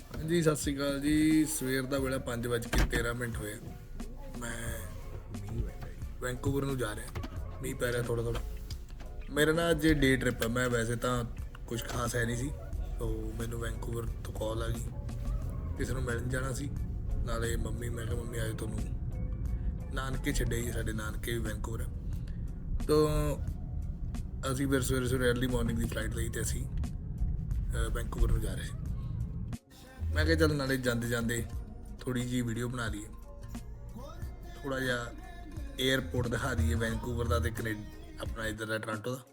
ਹਾਂਜੀ, ਸਤਿ ਸ਼੍ਰੀ ਅਕਾਲ ਜੀ। ਸਵੇਰ ਦਾ ਵੇਲਾ 5:13 ਮਿੰਟ ਹੋਏ। ਮੈਂ ਵੈਂਕੂਵਰ ਨੂੰ ਜਾ ਰਿਹਾ। ਮੀਂਹ ਪੈ ਰਿਹਾ ਥੋੜਾ ਥੋੜਾ ਮੇਰਾ ਨਾ ਅੱਜ ਡੇ ਟ੍ਰਿਪ ਹੈ ਮੈਂ ਵੈਸੇ ਤਾਂ ਕੁਝ ਖਾਸ ਹੈ ਨਹੀਂ ਸੀ। ਸੋ ਮੈਨੂੰ ਵੈਂਕੂਵਰ ਤੋਂ ਕਾਲ ਆ ਗਈ। ਕਿਸੇ ਨੂੰ ਮਿਲਣ ਜਾਣਾ ਸੀ। ਨਾਲੇ ਮੰਮੀ, ਮੈਂ ਕਿਹਾ ਮੰਮੀ ਆਏ ਤੁਹਾਨੂੰ ਨਾਨਕੇ ਛੱਡੇ ਜੀ, ਸਾਡੇ ਨਾਨਕੇ ਵੀ ਵੈਂਕੂਵਰ ਹੈ ਤੋਂ ਅਸੀਂ ਫਿਰ ਸਵੇਰੇ ਸਵੇਰੇ ਅਰਲੀ ਮਾਰਨਿੰਗ ਦੀ ਫਲਾਈਟ ਲਈ ਤੇ ਅਸੀਂ ਵੈਂਕੂਵਰ ਨੂੰ ਜਾ ਰਹੇ ਮੈਂ ਕਿਹਾ ਚੱਲ ਨਾਲੇ ਜਾਂਦੇ ਜਾਂਦੇ ਥੋੜੀ ਜੀ ਵੀਡੀਓ ਬਣਾ ਲਈਏ। ਥੋੜਾ ਜਿਹਾ 에ਅਰਪੋਰਟ ਦਿਖਾ ਦਈਏ ਵੈਂਕੂਵਰ ਦਾ ਤੇ ਕੈਨੇਡਾ ਆਪਣਾ ਇਧਰ ਦਾ ਟੋਰਾਂਟੋ ਦਾ।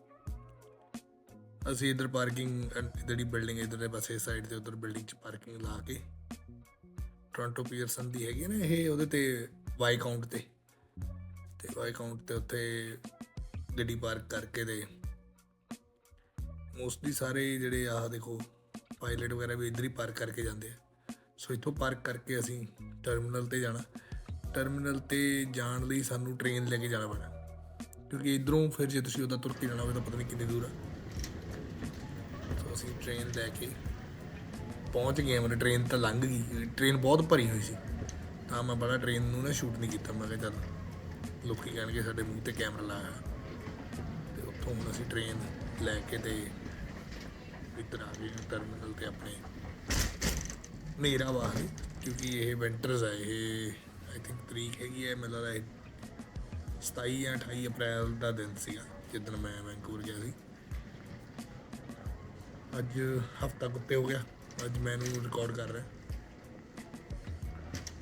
ਅਸੀਂ ਇਧਰ ਪਾਰਕਿੰਗ ਜਿਹੜੀ ਬਿਲਡਿੰਗ ਇਧਰ ਦੇ ਪਾਸੇ ਸਾਈਡ ਤੇ ਉਧਰ ਬਿਲਡਿੰਗ 'ਚ ਪਾਰਕਿੰਗ ਲਾ ਕੇ ਟੋਰਾਂਟੋ ਪੀਅਰਸਨ ਦੀ ਹੈਗੀ ਹੈ ਨਾ ਇਹ, ਉਹਦੇ ਤੇ ਵਾਈ ਕਾਊਂਟ ਤੇ। ਤੇ ਵਾਈ ਕਾਊਂਟ ਤੇ ਉੱਥੇ ਗੱਡੀ ਪਾਰਕ ਕਰਕੇ ਦੇ ਮੋਸਟਲੀ ਸਾਰੇ ਜਿਹੜੇ ਆਹ ਦੇਖੋ ਪਾਇਲਟ ਵਗੈਰਾ ਵੀ ਇੱਧਰ ਹੀ ਪਾਰਕ ਕਰਕੇ ਜਾਂਦੇ ਆ। ਸੋ ਇੱਥੋਂ ਪਾਰਕ ਕਰਕੇ ਅਸੀਂ ਟਰਮੀਨਲ ਤੇ ਜਾਣਾ। ਟਰਮੀਨਲ ਤੇ ਜਾਣ ਲਈ ਸਾਨੂੰ ਟ੍ਰੇਨ ਲੈ ਕੇ ਜਾਣਾ ਪੈਣਾ। ਕਿਉਂਕਿ ਇਧਰੋਂ ਫਿਰ ਜੇ ਤੁਸੀਂ ਉਹਦਾ ਤੁਰ ਕੇ ਜਾਣਾ ਹੋਵੇ ਤਾਂ ਪਤਾ ਨਹੀਂ ਕਿੰਨੀ ਦੂਰ ਆ। ਸੋ ਅਸੀਂ ਟ੍ਰੇਨ ਲੈ ਕੇ ਪਹੁੰਚ ਗਏ ਮਨ ਟ੍ਰੇਨ ਤਾਂ ਲੰਘ ਗਈ। ਟ੍ਰੇਨ ਬਹੁਤ ਭਰੀ ਹੋਈ ਸੀ। ਤਾਂ ਮੈਂ ਬੜਾ ਟ੍ਰੇਨ ਨੂੰ ਨਾ ਸ਼ੂਟ ਨਹੀਂ ਕੀਤਾ। ਮੈਂ ਕਿਹਾ ਚੱਲ ਲੋਕੀ ਕਹਿਣਗੇ ਸਾਡੇ ਮੂੰਹ ਤੇ ਕੈਮਰਾ ਲਾਇਆ। ਤੇ ਉੱਥੋਂ ਹੁਣ ਅਸੀਂ ਟ੍ਰੇਨ ਲੈ ਕੇ ਤੇ ਇੱਧਰ ਆ ਗਏ ਟਰਮੀਨਲ ਤੇ ਆਪਣੇ ਮੇਰਾ ਵਾਹ ਕਿਉਂਕਿ ਇਹ ਵਿੰਟਰਸ ਹੈ ਇਹ ਆਈ ਥਿੰਕ ਤਰੀਕ ਹੈਗੀ ਹੈ ਮੈਨੂੰ ਲੱਗਦਾ ਇਹ 27 ਜਾਂ 28 ਅਪ੍ਰੈਲ ਦਾ ਦਿਨ ਸੀਗਾ, ਜਿੱਦਣ ਮੈਂ ਵੈਂਕੂਵਰ ਗਿਆ ਸੀ। ਅੱਜ ਹਫਤਾ ਕੁੱਤੇ ਹੋ ਗਿਆ, ਅੱਜ ਮੈਂ ਇਹਨੂੰ ਰਿਕਾਰਡ ਕਰ ਰਿਹਾ।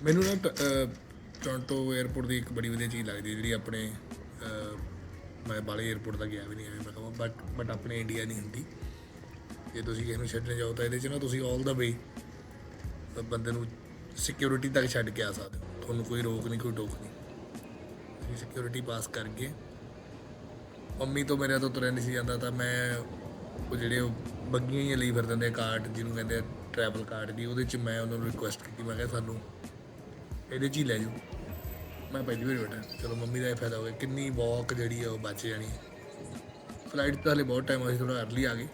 ਮੈਨੂੰ ਨਾ ਟ- ਅਹ ਟੋਰਾਂਟੋ 에ਅਰਪੋਰਟ ਦੀ ਇੱਕ ਬੜੀ ਵਧੀਆ ਚੀਜ਼ ਲੱਗਦੀ ਜਿਹੜੀ ਆਪਣੇ ਮੈਂ ਬਾਲੇ 에ਅਰਪੋਰਟ ਦਾ ਗਿਆ ਵੀ ਨਹੀਂ, ਐਵੇਂ ਮੈਂ ਕਹਾਂ ਬਟ ਬਟ ਆਪਣੇ ਇੰਡੀਆ ਨਹੀਂ ਹੁੰਦੀ। ਜੇ ਤੁਸੀਂ ਕਿਸੇ ਨੂੰ ਛੱਡਣ ਜਾਓ ਤਾਂ ਇਹਦੇ 'ਚ ਨਾ ਤੁਸੀਂ 올 ਦਾ ਵੇ ਬੰਦੇ ਨੂੰ ਸਿਕਿਉਰਿਟੀ ਤੱਕ ਛੱਡ ਕੇ ਆ ਸਕਦੇ ਹੋ। ਤੁਹਾਨੂੰ ਕੋਈ ਰੋਕ ਨਹੀਂ, ਕੋਈ ਟੋਕ ਨਹੀਂ। ਤੁਸੀਂ ਸਿਕਿਉਰਿਟੀ ਪਾਸ ਕਰਕੇ ਮੰਮੀ ਤੋਂ ਮੇਰੇ ਤੋਂ ਤੁਰਿਆ ਨਹੀਂ ਸੀ ਜਾਂਦਾ ਤਾਂ ਮੈਂ ਉਹ ਜਿਹੜੇ ਉਹ ਬੱਗੀਆਂ ਹੀ ਲਈ ਫਿਰਦੇ ਨੇ ਕਾਰਡ ਜਿਹਨੂੰ ਕਹਿੰਦੇ ਆ ਟਰੈਵਲ ਕਾਰਡ ਦੀ, ਉਹਦੇ 'ਚ ਮੈਂ ਉਹਨਾਂ ਨੂੰ ਰਿਕੁਐਸਟ ਕੀਤੀ, ਮੈਂ ਕਿਹਾ ਸਾਨੂੰ ਇਹਦੇ 'ਚ ਹੀ ਲੈ ਜਾਓ। ਮੈਂ ਪਹਿਲੀ ਵਾਰ ਬੈਠਾ। ਚਲੋ ਮੰਮੀ ਦਾ ਇਹ ਫਾਇਦਾ ਹੋ ਗਿਆ। ਕਿੰਨੀ ਵਾਕ ਜਿਹੜੀ ਆ ਉਹ ਬਚ ਜਾਣੀ। ਫਲਾਈਟ ਤਾਂ ਹਲੇ ਬਹੁਤ ਟਾਈਮ ਅਸੀਂ ਥੋੜਾ ਅਰਲੀ ਆ ਗਏ।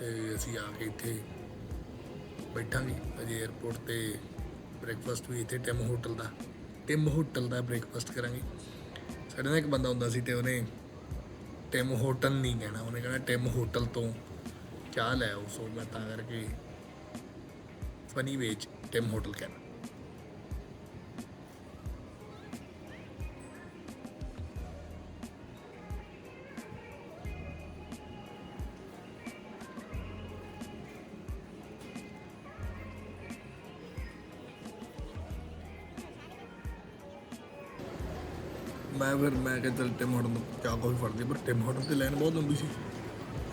ਤੇ ਅਸੀਂ ਆ ਕੇ ਇੱਥੇ ਬੈਠਾਂਗੇ ਅਜੇ 에어ਪੋਰਟ ਤੇ ਬ੍ਰੇਕਫਾਸਟ ਵੀ ਇੱਥੇ ਟਿਮ ਹੋਟਲ ਦਾ ਟਿਮ ਹੋਟਲ ਦਾ ਬ੍ਰੇਕਫਾਸਟ ਕਰਾਂਗੇ। ਸਾਡੇ ਨਾਲ ਇੱਕ ਬੰਦਾ ਹੁੰਦਾ ਸੀ ਤੇ ਉਹਨੇ ਟਿਮ ਹੋਟਲ ਨਹੀਂ ਕਹਿਣਾ, ਉਹਨੇ ਕਹਿਣਾ ਟਿਮ ਹੋਟਲ ਤੋਂ ਚਾਹ ਲੈ ਆਓ। ਸੋ ਮੈਂ ਤਾਂ ਕਰਕੇ ਫਨੀ ਵੇਚ ਟਿਮ ਹੋਟਲ ਕਹਿਣਾ। ਮੈਂ ਫਿਰ ਮੈਂ ਕਿਹਾ ਚੱਲ ਟਿਮ ਹੋਟਲ ਤੋਂ ਚਾਹ ਕੋਈ ਫੜਦੀ, ਪਰ ਟਿਮ ਹੋਟਲ ਤੇ ਲਾਈਨ ਬਹੁਤ ਲੰਬੀ ਸੀ।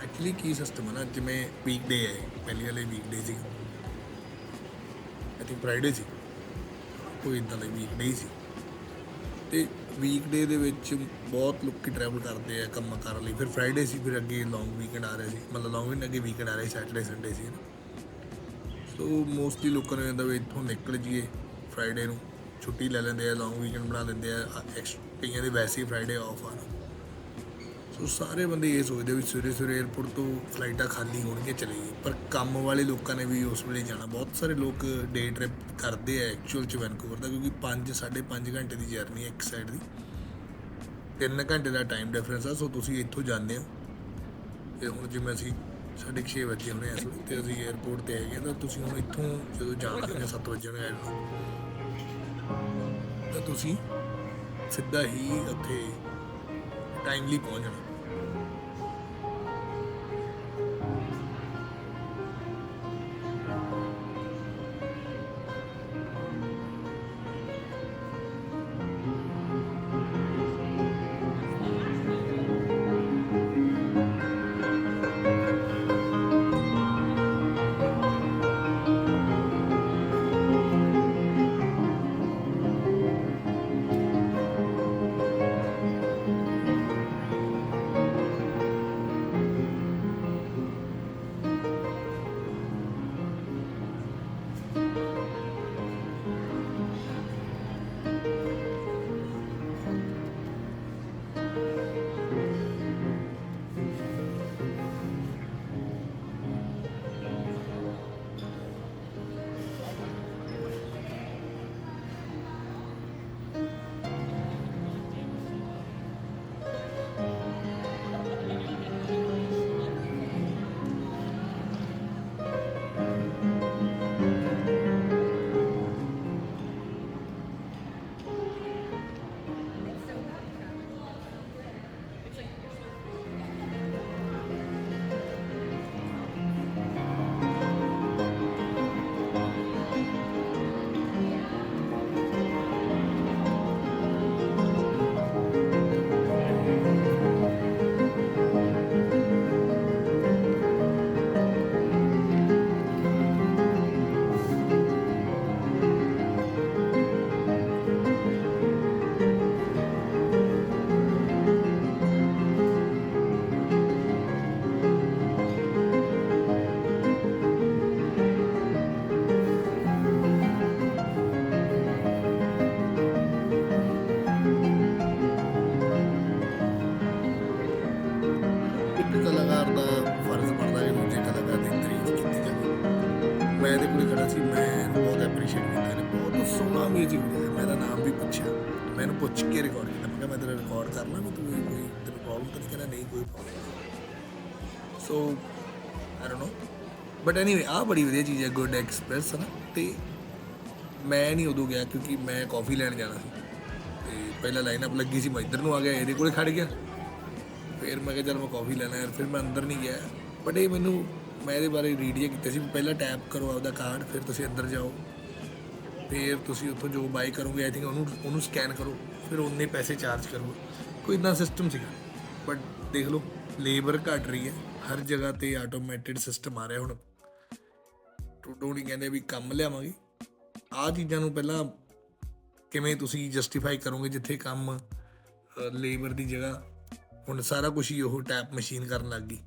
ਐਕਚੁਅਲੀ ਕੀ ਸਿਸਟਮ ਹੈ ਨਾ, ਜਿਵੇਂ ਵੀਕਡੇ ਹੈ ਪਹਿਲੀ ਵਾਲੇ ਵੀਕਡੇ ਸੀ। ਆਈ ਥਿੰਕ ਫਰਾਈਡੇ ਸੀ। ਕੋਈ ਇਦਾਂ ਦਾ ਵੀਕਡੇ ਹੀ ਸੀ। ਤੇ ਵੀਕਡੇ ਦੇ ਵਿੱਚ ਬਹੁਤ ਲੋਕੀ ਟਰੈਵਲ ਕਰਦੇ ਆ ਕੰਮਾਂ ਕਰਨ ਲਈ। ਫਿਰ ਫਰਾਈਡੇ ਸੀ, ਫਿਰ ਅੱਗੇ ਲੌਂਗ ਵੀਕਐਂਡ ਆ ਰਿਹਾ ਸੀ। ਮਤਲਬ ਲੌਂਗ ਵੀਕਐਂਡ ਅੱਗੇ ਵੀਕਐਂਡ ਆ ਰਿਹਾ ਸੀ ਸੈਟਰਡੇ ਸੰਡੇ ਸੀ ਨਾ। ਸੋ ਮੋਸਟਲੀ ਲੋਕਾਂ ਨੂੰ ਕਹਿੰਦਾ ਵੀ ਇੱਥੋਂ ਨਿਕਲ ਜੀਏ ਫਰਾਈਡੇ ਨੂੰ ਛੁੱਟੀ ਲੈ ਲੈਂਦੇ ਆ ਲੌਂਗ ਵੀਕਐਂਡ ਬਣਾ ਲੈਂਦੇ ਆ ਐਕਸ- ਕਈਆਂ ਦੇ ਵੈਸੇ ਹੀ ਫਰਾਈਡੇ ਆਫ ਆ। ਸੋ ਸਾਰੇ ਬੰਦੇ ਇਹ ਸੋਚਦੇ ਵੀ ਸਵੇਰੇ ਸਵੇਰੇ 에어ਪੋਰਟ ਤੋਂ ਫਲਾਈਟਾਂ ਖਾਲੀ ਹੋਣਗੀਆਂ ਚਲੇ ਗਏ। ਪਰ ਕੰਮ ਵਾਲੇ ਲੋਕਾਂ ਨੇ ਵੀ ਉਸ ਵੇਲੇ ਜਾਣਾ। ਬਹੁਤ ਸਾਰੇ ਲੋਕ ਡੇ ਟ੍ਰਿਪ ਕਰਦੇ ਆ ਐਕਚੁਅਲ ਚ ਵੈਨਕੂਵਰ ਦਾ, ਕਿਉਂਕਿ 5 5.5 ਘੰਟੇ ਦੀ ਜਰਨੀ ਹੈ ਇੱਕ ਸਾਈਡ ਦੀ। ਤਿੰਨ ਘੰਟੇ ਦਾ ਟਾਈਮ ਡਿਫਰੈਂਸ ਆ। ਸੋ ਤੁਸੀਂ ਇੱਥੋਂ ਜਾਂਦੇ ਹੋ। ਤੇ ਹੁਣ ਜਿਵੇਂ ਅਸੀਂ 6:30 ਵਜੇ ਹੋਣੇ ਇਸ ਵੇਲੇ, ਤੇ ਅਸੀਂ 에어ਪੋਰਟ ਤੇ ਹੈਗੇ ਤਾਂ ਤੁਸੀਂ ਹੁਣ ਇੱਥੋਂ ਜਦੋਂ ਜਾਣਾ ਹੈ 7 ਵਜੇ ਆਇਆ ਤਾਂ ਤੁਸੀਂ ਸਿੱਧਾ ਹੀ ਉੱਥੇ ਟਾਈਮਲੀ ਪਹੁੰਚਣਾ ਮੈਂ ਇਹਦੇ ਕੋਲ ਖੜਾ ਸੀ, ਮੈਂ ਬਹੁਤ ਐਪਰੀਸ਼ੀਏਟ ਕੀਤਾ ਇਹਨੇ, ਬਹੁਤ ਸੋਹਣਾ ਮਿਊਜ਼ਿਕ ਵਜਾਇਆ ਮੈਂ ਇਹਦਾ ਨਾਮ ਵੀ ਪੁੱਛਿਆ। ਮੈਂ ਇਹਨੂੰ ਪੁੱਛ ਕੇ ਰਿਕਾਰਡ ਕੀਤਾ। ਮੈਂ ਕਿਹਾ ਮੈਂ ਤੇਰਾ ਰਿਕਾਰਡ ਕਰ ਲਾਂ ਤੂੰ ਕੋਈ, ਤੈਨੂੰ ਪ੍ਰੋਬਲਮ ਤਾਂ ਨਹੀਂ ਕਹਿੰਦਾ ਨਹੀਂ ਕੋਈ problem so I don't know but anyway ਆ ਬੜੀ ਵਧੀਆ ਚੀਜ਼ ਹੈ ਗੁੱਡ ਐਕਸਪ੍ਰੈਸ ਹੈ ਨਾ ਤੇ ਮੈਂ ਨਹੀਂ ਉਦੋਂ ਗਿਆ ਕਿਉਂਕਿ ਮੈਂ ਕਾਫੀ ਲੈਣ ਜਾਣਾ ਸੀ। ਤੇ ਪਹਿਲਾਂ ਲਾਈਨ ਅਪ ਲੱਗੀ ਸੀ, ਮੈਂ ਇੱਧਰ ਨੂੰ ਆ ਗਿਆ, ਇਹਦੇ ਕੋਲੇ ਖੜ ਗਿਆ। ਫਿਰ ਮੈਂ ਕਿਹਾ ਚਲ ਮੈਂ ਕਾਫੀ ਲੈਣਾ ਯਾਰ, ਫਿਰ ਮੈਂ ਅੰਦਰ ਨਹੀਂ ਗਿਆ। ਬਟ ਇਹ ਮੈਨੂੰ ਮੈਂ ਇਹਦੇ ਬਾਰੇ ਰੀਡ ਜਿਹਾ ਕੀਤਾ ਸੀ, ਵੀ ਪਹਿਲਾਂ ਟੈਪ ਕਰੋ ਆਪਦਾ ਕਾਰਡ ਫਿਰ ਤੁਸੀਂ ਅੰਦਰ ਜਾਓ। ਫਿਰ ਤੁਸੀਂ ਉੱਥੋਂ ਜੋ ਬਾਈ ਕਰੋਗੇ ਆਈ ਥਿੰਕ ਉਹਨੂੰ ਉਹਨੂੰ ਸਕੈਨ ਕਰੋ, ਫਿਰ ਉਹਨੇ ਪੈਸੇ ਚਾਰਜ ਕਰੋ। ਕੋਈ ਇਦਾਂ ਸਿਸਟਮ ਸੀਗਾ ਬਟ ਦੇਖ ਲਓ ਲੇਬਰ ਘਟ ਰਹੀ ਹੈ, ਹਰ ਜਗ੍ਹਾ ਤੇ ਆਟੋਮੈਟਿਡ ਸਿਸਟਮ ਆ ਰਿਹਾ ਹੁਣ। ਟੋਡੋ ਨਹੀਂ ਕਹਿੰਦੇ ਵੀ ਕੰਮ ਲਿਆਵਾਂਗੇ। ਆਹ ਚੀਜ਼ਾਂ ਨੂੰ ਪਹਿਲਾਂ ਕਿਵੇਂ ਤੁਸੀਂ ਜਸਟੀਫਾਈ ਕਰੋਗੇ ਜਿੱਥੇ ਕੰਮ ਲੇਬਰ ਦੀ ਜਗ੍ਹਾ, ਹੁਣ ਸਾਰਾ ਕੁਝ ਹੀ ਉਹ ਟੈਪ ਮਸ਼ੀਨ ਕਰਨ ਲੱਗ ਗਈ।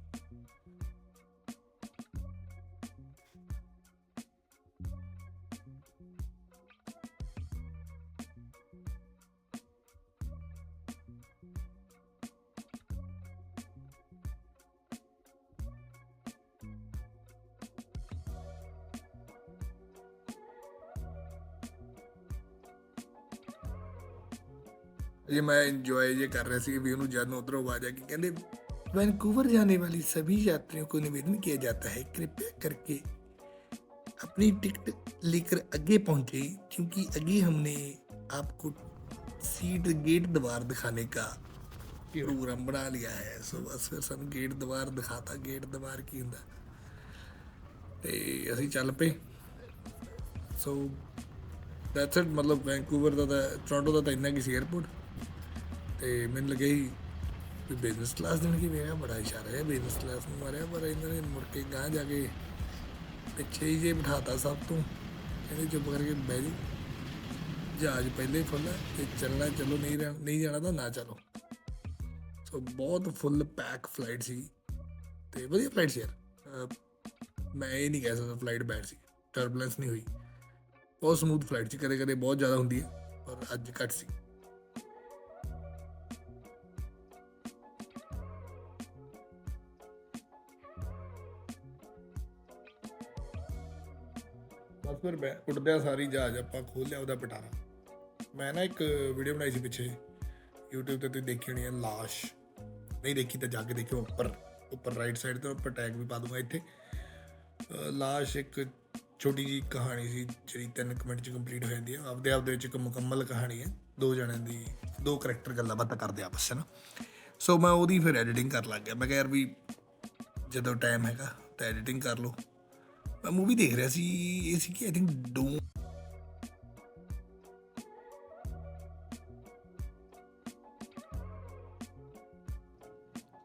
ये मैं इंजॉय ये कर रहा सी भी ਉਹਨੂੰ ਜਦ ਉਧਰੋਂ ਆਵਾਜ਼ ਆ ਕੇ ਕਹਿੰਦੇ ਵੈਨਕੂਵਰ ਜਾਣੇ ਵਾਲੀ सभी यात्रियों को निवेदन किया जाता है कृपया करके अपनी टिकट लेकर आगे पहुंचे क्योंकि आगे हमने आपको सीट गेट द्वार दिखाने का प्रोग्राम बना लिया है सो बस फिर सन गेट द्वार ਦਿਖਾਤਾ ਗੇਟ ਦੀਵਾਰ ਕੀ ਹੁੰਦਾ ਤੇ ਅਸੀਂ ਚੱਲ ਪਏ ਸੋ ਦੈਟਸ ਇਟ ਮਤਲਬ ਵੈਂਕੂਵਰ ਦਾ ਟੋਰਾਂਟੋ ਦਾ ਤਾਂ ਇੰਨਾ ਕੀ ਸੀ 에어ਪੋਰਟ ਤੇ ਮੈਨੂੰ ਲੱਗਿਆ ਸੀ ਵੀ ਬਿਜ਼ਨਸ ਕਲਾਸ ਦੇਣ ਕੀ ਮੇਰਾ ਬੜਾ ਇਸ਼ਾਰਾ ਹੈ ਬਿਜ਼ਨਸ ਕਲਾਸ ਨੂੰ ਮਾਰਿਆ, ਪਰ ਇਹਨਾਂ ਨੇ ਮੁੜ ਕੇ ਗਾਂ ਜਾ ਕੇ ਪਿੱਛੇ ਹੀ ਜੇ ਬਿਠਾਤਾ ਸਭ ਤੋਂ। ਕਹਿੰਦੇ ਚੁੱਪ ਕਰਕੇ ਬਹਿ ਜੀ। ਜਹਾਜ਼ ਪਹਿਲੇ ਹੀ ਫੁੱਲ ਹੈ ਤੇ ਚੱਲਣਾ ਚਲੋ, ਨਹੀਂ ਰਹਿ- ਨਹੀਂ ਜਾਣਾ ਤਾਂ ਨਾ ਚਲੋ। ਸੋ ਬਹੁਤ ਫੁੱਲ ਪੈਕ ਫਲਾਈਟ ਸੀ। ਤੇ ਵਧੀਆ ਫਲਾਈਟ ਸੀ ਯਾਰ। ਮੈਂ ਇਹ ਨਹੀਂ ਕਹਿ ਸਕਦਾ ਫਲਾਈਟ ਬੈਡ ਸੀ। ਟਰਬੂਲੈਂਸ ਨਹੀਂ ਹੋਈ। ਬਹੁਤ ਸਮੂਥ ਫਲਾਈਟ ਸੀ। ਕਦੇ ਕਦੇ ਬਹੁਤ ਜ਼ਿਆਦਾ ਹੁੰਦੀ ਹੈ, ਪਰ ਅੱਜ ਘੱਟ ਸੀ। ਬਸ ਫਿਰ ਮੈਂ ਉੱਡਦਿਆਂ ਸਾਰੀ ਜਹਾਜ਼ ਆਪਾਂ ਖੋਲਿਆ ਉਹਦਾ ਪਟਾਰਾ। ਮੈਂ ਨਾ ਇੱਕ ਵੀਡੀਓ ਬਣਾਈ ਸੀ ਪਿੱਛੇ। YouTube ਤੇ ਤੁਸੀਂ ਦੇਖੀ ਹੋਣੀ ਹੈ ਲਾਸ਼। ਨਹੀਂ ਦੇਖੀ ਤਾਂ ਜਾ ਕੇ ਦੇਖਿਓ ਉੱਪਰ ਉੱਪਰ ਰਾਈਟ ਸਾਈਡ ਤੇ ਉੱਪਰ ਟੈਗ ਵੀ ਪਾ ਦੂੰਗਾ ਇੱਥੇ। ਲਾਸ਼ ਇੱਕ ਛੋਟੀ ਜੀ ਕਹਾਣੀ ਸੀ, ਜਿਹੜੀ 3 ਮਿੰਟ ਚ ਕੰਪਲੀਟ ਹੋ ਜਾਂਦੀ ਹੈ ਆਪਦੇ ਆਪ ਦੇ ਵਿੱਚ ਇੱਕ ਮੁਕੰਮਲ ਕਹਾਣੀ ਹੈ ਦੋ ਜਣਿਆਂ ਦੀ, ਦੋ ਕਰੈਕਟਰ ਗੱਲਾਂ ਬਾਤਾਂ ਕਰਦੇ ਆਪਸ ਚ ਨਾ। ਸੋ ਮੈਂ ਉਹਦੀ ਫਿਰ ਐਡੀਟਿੰਗ ਕਰਨ ਲੱਗ ਗਿਆ। ਮੈਂ ਕਿਹਾ ਯਾਰ ਵੀ ਜਦੋਂ ਟਾਈਮ ਹੈਗਾ ਤਾਂ ਐਡੀਟਿੰਗ ਕਰ ਲਓ। ਮੈਂ ਮੂਵੀ ਦੇਖ ਰਿਹਾ ਸੀ, ਇਹ ਸੀ ਕਿ ਆਈ ਥਿੰਕ ਡੂਮ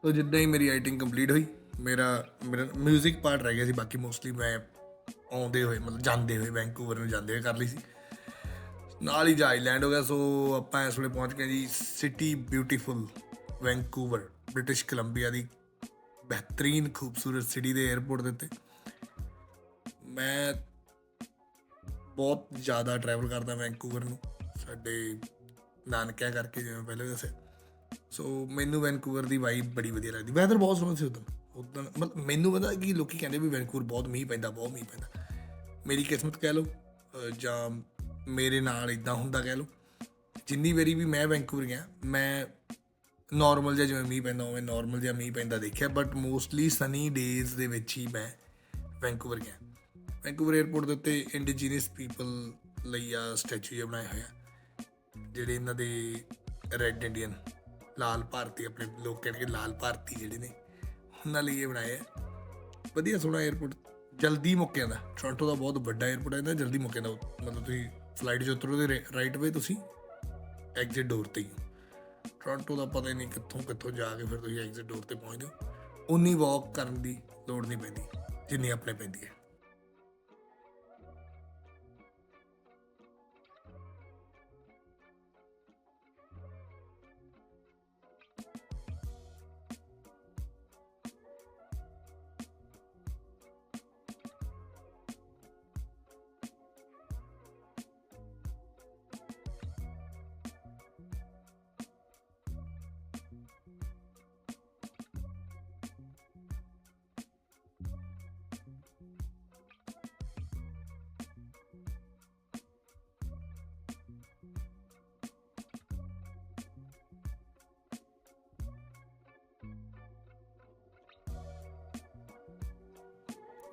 ਤੋ ਜਿੱਦਾਂ ਹੀ ਮੇਰੀ ਰਾਈਟਿੰਗ ਕੰਪਲੀਟ ਹੋਈ, ਮੇਰਾ ਮੇਰਾ 뮤직 ਪਾਰਟ ਰਹਿ ਗਿਆ ਸੀ, ਬਾਕੀ ਮੋਸਟਲੀ ਮੈਂ ਆਉਂਦੇ ਹੋਏ, ਮਤਲਬ ਜਾਂਦੇ ਹੋਏ ਵੈਂਕੂਵਰ ਨੂੰ ਜਾਂਦੇ ਹੋਏ ਕਰ ਲਈ ਸੀ। ਨਾਲ ਹੀ ਜਾ ਲੈਂਡ ਹੋ ਗਿਆ, ਸੋ ਆਪਾਂ ਇਸ ਵੇਲੇ ਪਹੁੰਚ ਗਏ ਜੀ city beautiful Vancouver British Columbia ਦੀ ਬਿਹਤਰੀਨ ਖੂਬਸੂਰਤ ਸਿਟੀ ਦੇ 에어ਪੋਰਟ ਦੇ ਉੱਤੇ। ਮੈਂ ਬਹੁਤ ਜ਼ਿਆਦਾ ਟਰੈਵਲ ਕਰਦਾ ਵੈਂਕੂਵਰ ਨੂੰ। ਸਾਡੇ ਨਾਨਕਿਆਂ ਕਰਕੇ ਜਿਵੇਂ ਪਹਿਲੇ ਦੱਸਿਆ। ਸੋ ਮੈਨੂੰ ਵੈਂਕੂਵਰ ਦੀ ਵਾਈਬ ਬੜੀ ਵਧੀਆ ਲੱਗਦੀ। ਵੈਦਰ ਬਹੁਤ ਸੋਹਣਾ ਸੀ ਉਦੋਂ। ਉਦੋਂ ਮਤਲਬ ਮੈਨੂੰ ਪਤਾ ਕਿ ਲੋਕੀ ਕਹਿੰਦੇ ਵੀ ਵੈਂਕੂਵਰ ਬਹੁਤ ਮੀਂਹ ਪੈਂਦਾ, ਬਹੁਤ ਮੀਂਹ ਪੈਂਦਾ। ਮੇਰੀ ਕਿਸਮਤ ਕਹਿ ਲਓ ਜਾਂ ਮੇਰੇ ਨਾਲ ਇਦਾਂ ਹੁੰਦਾ ਕਹਿ ਲਓ। ਜਿੰਨੀ ਵਾਰੀ ਵੀ ਮੈਂ ਵੈਂਕੂਵਰ ਗਿਆ, ਮੈਂ ਨਾਰਮਲ ਜਿਹਾ ਜਿਵੇਂ ਮੀਂਹ ਪੈਂਦਾ, ਉਵੇਂ ਨਾਰਮਲ ਜਿਹਾ ਮੀਂਹ ਪੈਂਦਾ ਦੇਖਿਆ। ਬਟ ਮੋਸਟਲੀ ਸਨੀ ਡੇਜ਼ ਦੇ ਵਿੱਚ ਹੀ ਮੈਂ ਵੈਂਕੂਵਰ ਗਿਆ। ਵੈਂਕੂਵਰ 에ਅਰਪੋਰਟ ਦੇ ਉੱਤੇ ਇੰਡੀਜੀਨਸ ਪੀਪਲ ਲਈ ਆ ਸਟੈਚੂ ਜਿਹਾ ਬਣਾਇਆ ਹੋਇਆ। ਜਿਹੜੇ ਇਹਨਾਂ ਦੇ ਰੈੱਡ ਇੰਡੀਅਨ ਲਾਲ ਭਾਰਤੀ, ਆਪਣੇ ਲੋਕ ਕਹਿੰਦੇ ਲਾਲ ਭਾਰਤੀ ਜਿਹੜੇ ਨੇ, ਉਹਨਾਂ ਲਈ ਇਹ ਬਣਾਇਆ। ਵਧੀਆ ਸੋਹਣਾ 에ਅਰਪੋਰਟ ਜਲਦੀ ਮੁੱਕ ਜਾਂਦਾ ਟੋਰਾਂਟੋ ਦਾ ਬਹੁਤ ਵੱਡਾ 에ਅਰਪੋਰਟ ਹੈ ਇਹਦਾ, ਜਲਦੀ ਮੁੱਕ ਜਾਂਦਾ ਮਤਲਬ ਤੁਸੀਂ ਫਲਾਈਟ 'ਚ ਉਤਰੋਗੇ ਰਾਈਟ ਵੇ ਤੁਸੀਂ ਐਗਜ਼ਿਟ ਡੋਰ ਤੇ ਹੀ ਟੋਰਾਂਟੋ ਦਾ ਪਤਾ ਹੀ ਨਹੀਂ ਕਿੱਥੋਂ ਕਿੱਥੋਂ ਜਾ ਕੇ ਫਿਰ ਤੁਸੀਂ ਐਗਜ਼ਿਟ ਡੋਰ ਤੇ ਪਹੁੰਚਦੇ ਹੋ। ਉਨੀ ਵਾਕ ਕਰਨ ਦੀ ਲੋੜ ਨਹੀਂ ਪੈਂਦੀ, ਜਿੰਨੀ ਆਪਣੇ ਪੈਂਦੀ ਹੈ।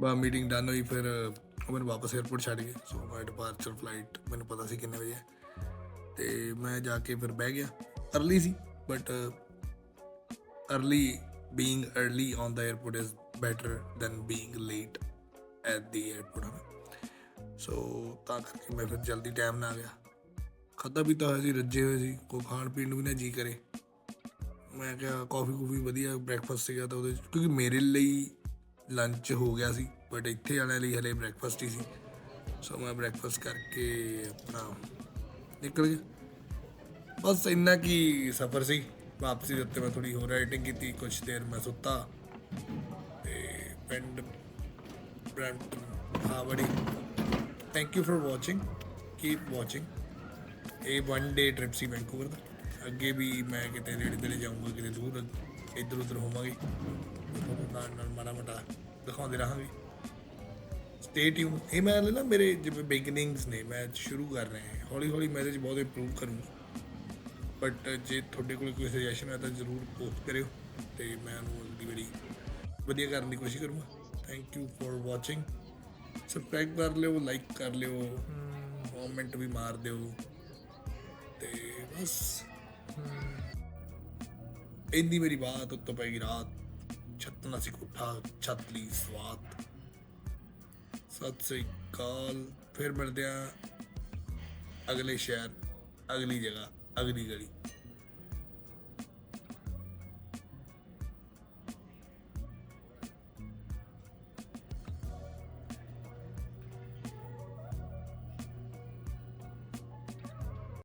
ਬਾ ਮੀਟਿੰਗ ਡਨ ਹੋਈ, ਫਿਰ ਉਹ ਮੈਨੂੰ ਵਾਪਸ 에어ਪੋਰਟ ਛੱਡ ਗਏ। ਸੋ ਮਾਈ ਡਿਪਾਰਚਰ ਫਲਾਈਟ ਮੈਨੂੰ ਪਤਾ ਸੀ ਕਿੰਨੇ ਵਜੇ ਹੈ। ਤੇ ਮੈਂ ਜਾ ਕੇ ਫਿਰ ਬਹਿ ਗਿਆ। Early C but early being early on the airport is better than being late at the airport. So ਤਾਂ ਕਰਕੇ ਮੈਂ ਫਿਰ ਜਲਦੀ ਟਾਈਮ ਨਾਲ ਆ ਗਿਆ। ਖਾਧਾ ਪੀਤਾ ਹੋਇਆ ਸੀ, ਰੱਜੇ ਹੋਏ ਸੀ, ਕੋਈ ਖਾਣ ਪੀਣ ਨੂੰ ਵੀ ਨਾ ਜੀ ਕਰੇ। ਮੈਂ ਕਿਹਾ ਕਾਫੀ ਕੂਫੀ ਵਧੀਆ ਬ੍ਰੈਕਫਾਸਟ ਸੀਗਾ ਤਾਂ ਉਹਦੇ 'ਚ- ਕਿਉਂਕਿ ਮੇਰੇ ਲਈ ਲੰਚ ਹੋ ਗਿਆ ਸੀ ਬਟ ਇੱਥੇ ਵਾਲਿਆਂ ਲਈ ਹਲੇ ਬ੍ਰੈਕਫਾਸਟ ਹੀ ਸੀ। ਸੋ ਮੈਂ ਬ੍ਰੈਕਫਾਸਟ ਕਰਕੇ ਆਪਣਾ ਨਿਕਲ ਗਿਆ। ਬਸ ਇੰਨਾ ਕੀ ਸਫ਼ਰ ਸੀ। ਵਾਪਸੀ ਦੇ ਉੱਤੇ ਮੈਂ ਥੋੜੀ ਹੋਰ ਰਾਈਟਿੰਗ ਕੀਤੀ ਕੁਝ ਦੇਰ ਮੈਂ ਸੁੱਤਾ। ਤੇ ਪਿੰਡ ਬ੍ਰੈਂਪਟਨ ਹਾਂ thank you for watching keep watching ਇਹ ਵਨ ਡੇ ਟ੍ਰਿਪ ਸੀ ਵੈਂਕੂਵਰ ਦਾ। ਅੱਗੇ ਵੀ ਮੈਂ ਕਿਤੇ ਨੇੜੇ ਤੇੜੇ ਜਾਊਂਗਾ, ਕਿਤੇ ਦੂਰ ਇੱਧਰ ਉੱਧਰ ਹੋਵਾਂਗੇ। ਤੁਹਾਨੂੰ ਨਾਲ ਨਾਲ ਮਾੜਾ ਮੋਟਾ ਦਿਖਾਉਂਦੇ ਰਹਾਂਗੇ। ਸਟੇ ਟਿਊਨ ਇਹ ਮੈਂ ਨਾ ਮੇਰੇ ਜਿਵੇਂ ਬਿਗਨਿੰਗਸ ਨੇ ਮੈਂ ਸ਼ੁਰੂ ਕਰ ਰਹੇ ਹਾਂ। ਹੌਲੀ ਹੌਲੀ ਮੈਂ ਇਹਦੇ ਬਹੁਤ ਇੰਪਰੂਵ ਕਰੂੰਗਾ। ਬਟ ਜੇ ਤੁਹਾਡੇ ਕੋਲ ਕੋਈ ਸੁਜੈਸ਼ਨ ਹੈ ਤਾਂ ਜ਼ਰੂਰ ਪੋਸਟ ਕਰਿਓ ਤੇ ਮੈਂ ਉਹਨੂੰ ਅਗਲੀ ਵਾਰੀ ਵਧੀਆ ਕਰਨ ਦੀ ਕੋਸ਼ਿਸ਼ ਕਰੂੰਗਾ। Thank you for watching subscribe ਕਰ ਲਿਓ ਲਾਈਕ ਕਰ ਲਿਓ ਕਮੈਂਟ ਵੀ ਮਾਰ ਦਿਓ। ਤੇ ਬਸ। ਇੰਨੀ ਮੇਰੀ ਬਾਤ ਉੱਤੋਂ ਪੈ ਗਈ ਰਾਤ। ਛੱਤ ਨਾ ਸੀ ਕੋਠਾ ਛੱਤ ਲਈ ਸਵਾਤ। ਸਤਿ ਸ੍ਰੀ ਅਕਾਲ। ਫਿਰ ਮਿਲਦੇ ਆ ਅਗਲੇ ਸ਼ਹਿਰ, ਅਗਲੀ ਜਗ੍ਹਾ, ਅਗਲੀ ਗਲੀ।